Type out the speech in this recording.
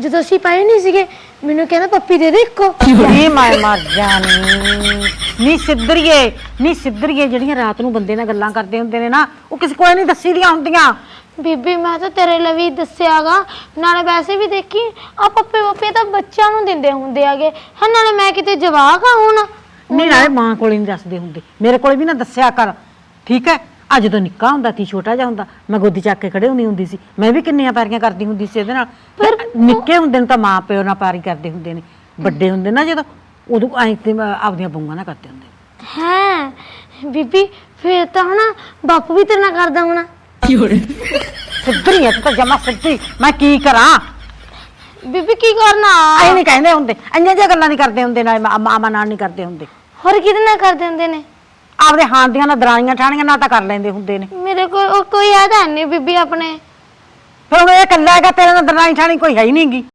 ਜਦੋਂ ਅਸੀਂ ਪਾਏ ਨਹੀਂ ਸੀਗੇ ਮੈਨੂੰ ਕਹਿੰਦਾ ਪੱਪੀ ਦੇ ਦੇ ਇੱਕੋ। ਨੀ ਮੈਂ ਮਰ ਜਾਣੀ। ਨੀ ਸਿੱਧਰੀਏ ਨੀ ਸਿੱਧਰੀਏ ਜਿਹੜੀਆਂ ਰਾਤ ਨੂੰ ਬੰਦੇ ਨਾਲ ਗੱਲਾਂ ਕਰਦੇ ਹੁੰਦੇ ਨੇ ਨਾ ਉਹ ਕਿਸੇ ਕੋਈ ਨਹੀਂ ਦੱਸੀ ਦੀਆਂ ਹੁੰਦੀਆਂ। ਬੀਬੀ ਮੈਂ ਤਾਂ ਤੇਰੇ ਲਈ ਵੀ ਦੱਸਿਆਗਾ। ਨਾਲੇ ਵੈਸੇ ਵੀ ਦੇਖੀ ਆ ਪੱਪੇ ਪੱਪੇ ਤਾਂ ਬੱਚਿਆਂ ਨੂੰ ਦਿੰਦੇ ਹੁੰਦੇ ਆਗੇ। ਹਾਂ ਨਾਲੇ ਮੈਂ ਕਿਤੇ ਜਵਾਕ ਆ ਹੁਣ। ਨਹੀਂ ਨਾਲੇ ਮਾਂ ਕੋਲ ਨਹੀਂ ਦੱਸਦੇ ਹੁੰਦੇ। ਮੇਰੇ ਕੋਲ ਵੀ ਨਾ ਦੱਸਿਆ ਕਰ। ਠੀਕ ਹੈ? ਅੱਜ ਜਦੋਂ ਨਿੱਕਾ ਹੁੰਦਾ ਸੀ ਛੋਟਾ ਜਿਹਾ ਹੁੰਦਾ ਮੈਂ ਗੋਦੀ ਚੱਕ ਕੇ ਖੜੇ ਹੁੰਦੀ ਹੁੰਦੀ ਸੀ। ਮੈਂ ਵੀ ਕਿੰਨੀਆਂ ਪੈਰੀਆਂ ਕਰਦੀ ਹੁੰਦੀ ਸੀ ਇਹਦੇ ਨਾਲ। ਪਰ ਨਿੱਕੇ ਹੁੰਦੇ ਨੇ ਤਾਂ ਮਾਂ ਪਿਓ ਨਾਲ ਪਾਰੀ ਕਰਦੇ ਹੁੰਦੇ ਨੇ। ਵੱਡੇ ਹੁੰਦੇ ਨਾ ਜਦੋਂ ਉਦੋਂ ਐਂ ਤੇ ਆਪਦੀਆਂ ਬੂੰਗਾਂ ਨਾਲ ਕਰਦੇ ਹੁੰਦੇ ਨੇ। ਹੈ ਬੀਬੀ ਫੇਰ ਤਾਂ ਹਨਾ ਬਾਪੂ ਵੀ ਤੇਰੇ ਨਾਲ ਕਰਦਾ ਹੋਣਾ। ਸਿੱਧਰੀ ਐ ਤੂੰ ਤਾਂ ਜਮਾ ਸਿੱਧਰੀ ਮੈਂ ਕੀ ਕਰਾਂ? ਬੀਬੀ ਕੀ ਕਰਨਾ? ਐ ਨਹੀਂ ਕਹਿੰਦੇ ਹੁੰਦੇ ਅੰਨੀਆਂ ਜਿਹੀਆਂ ਗੱਲਾਂ ਨਹੀਂ ਕਰਦੇ ਹੁੰਦੇ ਨਾਲ ਮਾਂ- ਮਾਮਾ ਨਾਲ ਨਹੀਂ ਕਰਦੇ ਹੁੰਦੇ। ਹੋਰ ਕਿਹਦੇ ਨਾਲ ਕਰ ਦਿੰਦੇ ਨੇ? ਆਪਦੇ ਹਾਂ ਦੀਆਂ ਨਾਲ ਦਰਾਣੀਆਂ ਠਾਣੀਆਂ ਨਾਲ ਤਾਂ ਕਰ ਲੈਂਦੇ ਹੁੰਦੇ ਨੇ। ਮੇਰੇ ਕੋਲ ਉਹ ਕੋਈ ਹੈ ਨਹੀਂ ਬੀਬੀ ਆਪਣੇ। ਫਿਰ ਹੁਣ ਇਹ ਇਕੱਲਾ ਹੈਗਾ ਤੇਰੇ ਨਾਲ ਦਰਾਣੀ ਠਾਣੀ ਕੋਈ ਹੈ ਹੀ ਨਹੀਂਗੀ